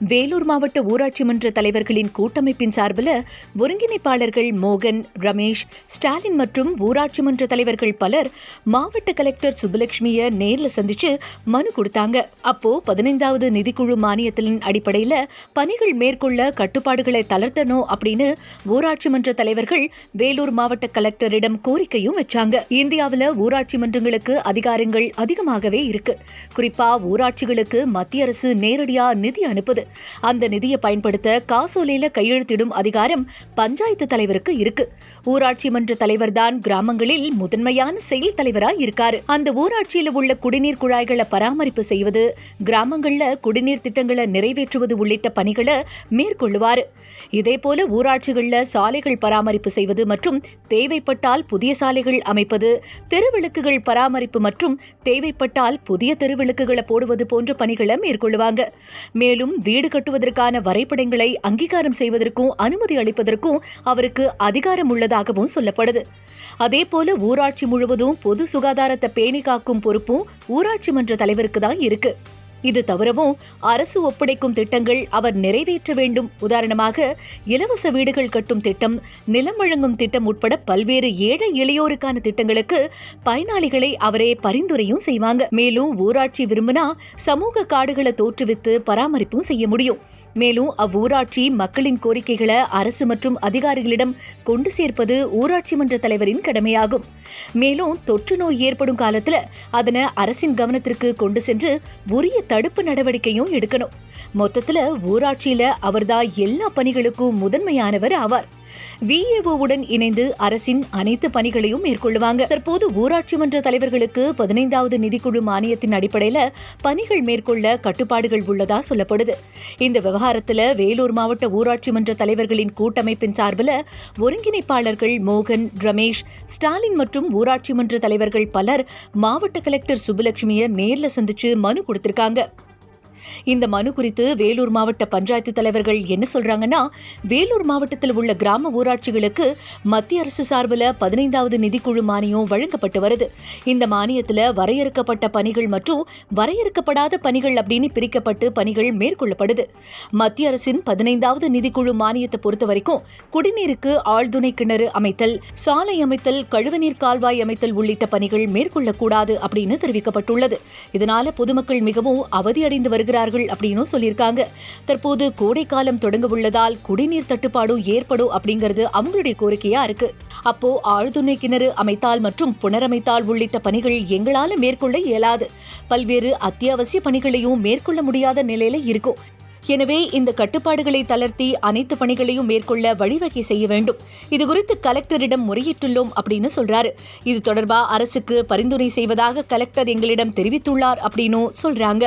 வேலூர் மாவட்ட ஊராட்சி மன்ற தலைவர்களின் கூட்டமைப்பின் சார்பில் ஒருங்கிணைப்பாளர்கள் மோகன் ரமேஷ் ஸ்டாலின் மற்றும் ஊராட்சி மன்ற தலைவர்கள் பலர் மாவட்ட கலெக்டர் சுப்புலட்சுமிய நேர்ல சந்திச்சு மனு கொடுத்தாங்க. அப்போ பதினைந்தாவது நிதிக்குழு மானியத்தின் அடிப்படையில் பணிகள் மேற்கொள்ள கட்டுப்பாடுகளை தளர்த்தணும் அப்படின்னு ஊராட்சி மன்ற தலைவர்கள் வேலூர் மாவட்ட கலெக்டரிடம் கோரிக்கையும் வச்சாங்க. இந்தியாவில் ஊராட்சி மன்றங்களுக்கு அதிகாரங்கள் அதிகமாகவே இருக்கு. குறிப்பா ஊராட்சிகளுக்கு மத்திய அரசு நேரடியா நிதி அனுப்புது. அந்த நிதியை பயன்படுத்த காசோலையில கையெழுத்திடும் அதிகாரம் பஞ்சாயத்து தலைவருக்கு இருக்கு. ஊராட்சி மன்ற தலைவர் தான் கிராமங்களில் முதன்மையான செயல் தலைவராக இருக்காரு. அந்த ஊராட்சியில உள்ள குடிநீர் குழாய்களை பராமரிப்பு செய்வது கிராமங்கள்ல குடிநீர் திட்டங்களை நிறைவேற்றுவது உள்ளிட்ட பணிகளை மேற்கொள்ளுவாரு. இதேபோல ஊராட்சிகளில் சாலைகள் பராமரிப்பு செய்வது மற்றும் தேவைப்பட்டால் புதிய சாலைகள் அமைப்பது தெருவிளக்குகள் பராமரிப்பு மற்றும் தேவைப்பட்டால் புதிய தெருவிளக்குகளை போடுவது போன்ற பணிகளை மேற்கொள்ளுவாங்க. மேலும் வீடு கட்டுவதற்கான வரைபடங்களை அங்கீகாரம் செய்வதற்கும் அனுமதி அளிப்பதற்கும் அவருக்கு அதிகாரம் உள்ளதாகவும் சொல்லப்படுது. அதேபோல ஊராட்சி முழுவதும் பொது சுகாதாரத்தை பேணி காக்கும் பொறுப்பும் ஊராட்சி மன்ற தலைவருக்கு தான் இருக்கு. இது தவிரவும் அரசு ஒப்படைக்கும் திட்டங்கள் அவர் நிறைவேற்ற வேண்டும். உதாரணமாக இலவச வீடுகள் கட்டும் திட்டம் நிலம் வழங்கும் திட்டம் உட்பட பல்வேறு ஏழை இளையோருக்கான திட்டங்களுக்கு பயனாளிகளை அவரே பரிந்துரையும் செய்வாங்க. மேலும் ஊராட்சி விரும்பினா சமூக காடுகளை தோற்றுவித்து பராமரிப்பும் செய்ய முடியும். மேலும் அவ்வூராட்சி மக்களின் கோரிக்கைகளை அரசு மற்றும் அதிகாரிகளிடம் கொண்டு சேர்ப்பது ஊராட்சி மன்ற தலைவரின் கடமையாகும். மேலும் தொற்று நோய் ஏற்படும் காலத்துல அதனை அரசின் கவனத்திற்கு கொண்டு சென்று உரிய தடுப்பு நடவடிக்கையும் எடுக்கணும். மொத்தத்துல ஊராட்சியில அவர்தான் எல்லா பணிகளுக்கும் முதன்மையானவர் ஆவார். விஏஓவுடன் இணைந்து அரசின் அனைத்து பணிகளையும் மேற்கொள்ளுவாங்க. தற்போது ஊராட்சி மன்ற தலைவர்களுக்கு பதினைந்தாவது நிதிக்குழு மானியத்தின் அடிப்படையில பணிகள் மேற்கொள்ள கட்டுப்பாடுகள் உள்ளதா சொல்லப்படுது. இந்த விவகாரத்துல வேலூர் மாவட்ட ஊராட்சி மன்ற தலைவர்களின் கூட்டமைப்பின் சார்பில் ஒருங்கிணைப்பாளர்கள் மோகன் ரமேஷ் ஸ்டாலின் மற்றும் ஊராட்சி மன்ற தலைவர்கள் பலர் மாவட்ட கலெக்டர் சுப்புலட்சுமியை நேரில் சந்திச்சு மனு கொடுத்திருக்காங்க. இந்த மனு குறித்து வேலூர் மாவட்ட பஞ்சாயத்து தலைவர்கள் என்ன சொல்றாங்கன்னா வேலூர் மாவட்டத்தில் உள்ள கிராம ஊராட்சிகளுக்கு மத்திய அரசு சார்பில் பதினைந்தாவது நிதிக்குழு மானியம் வழங்கப்பட்டு வருது. இந்த மானியத்தில் வரையறுக்கப்பட்ட பணிகள் மற்றும் வரையறுக்கப்படாத பணிகள் அப்படின்னு பிரிக்கப்பட்டு பணிகள் மேற்கொள்ளப்படுது. மத்திய அரசின் பதினைந்தாவது நிதிக்குழு மானியத்தை பொறுத்த வரைக்கும் குடிநீருக்கு ஆழ்துணை கிணறு அமைத்தல் சாலை அமைத்தல் கழிவுநீர் கால்வாய் அமைத்தல் உள்ளிட்ட பணிகள் மேற்கொள்ளக்கூடாது அப்படின்னு தெரிவிக்கப்பட்டுள்ளது. இதனால பொதுமக்கள் மிகவும் அவதியடைந்து வருகிறார் வருகிறார்கள் அப்படின்னு சொல்லியிருக்காங்க. தற்போது கோடைக்காலம் தொடங்க உள்ளதால் குடிநீர் தட்டுப்பாடும் ஏற்படும் அப்படிங்கிறது அவங்களுடைய கோரிக்கையா இருக்கு. அப்போ ஆழ்துணை கிணறு அமைத்தால் மற்றும் புனரமைத்தால் உள்ளிட்ட பணிகள் எங்களால மேற்கொள்ள இயலாது. பல்வேறு அத்தியாவசிய பணிகளையும் மேற்கொள்ள முடியாத நிலையில இருக்கும். எனவே இந்த கட்டுப்பாடுகளை தளர்த்தி அனைத்து பணிகளையும் மேற்கொள்ள வழிவகை செய்ய வேண்டும். இதுகுறித்து கலெக்டரிடம் முறையிட்டுள்ளோம் அப்படின்னு சொல்றாரு. இது தொடர்பா அரசுக்கு பரிந்துரை செய்வதாக கலெக்டர் எங்களிடம் தெரிவித்துள்ளார் அப்படின்னு சொல்றாங்க.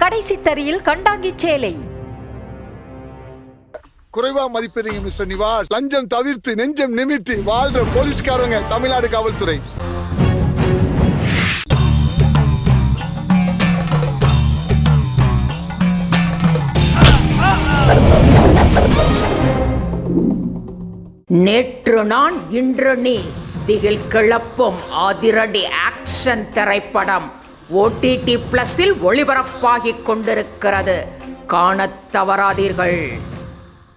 கடைசி தரியில் கண்டாங்கி சேலை. குறைவா மதிப்பிடுறீங்க மிஸ்டர் நிவாஸ். லஞ்சம் தவிர்த்து நெஞ்சம் நிமிர்த்தி வாழ்ற போலீஸ்காரங்க தமிழ்நாடு காவல்துறை. நேற்று நான் இன்று நீ. திகில் கிளப்பும் அதிரடி ஆக்ஷன் திரைப்படம். ஓடிடி பிளஸில் ஒளிபரப்பாகிக் கொண்டிருக்கிறது. காணத் தவறாதீர்கள்.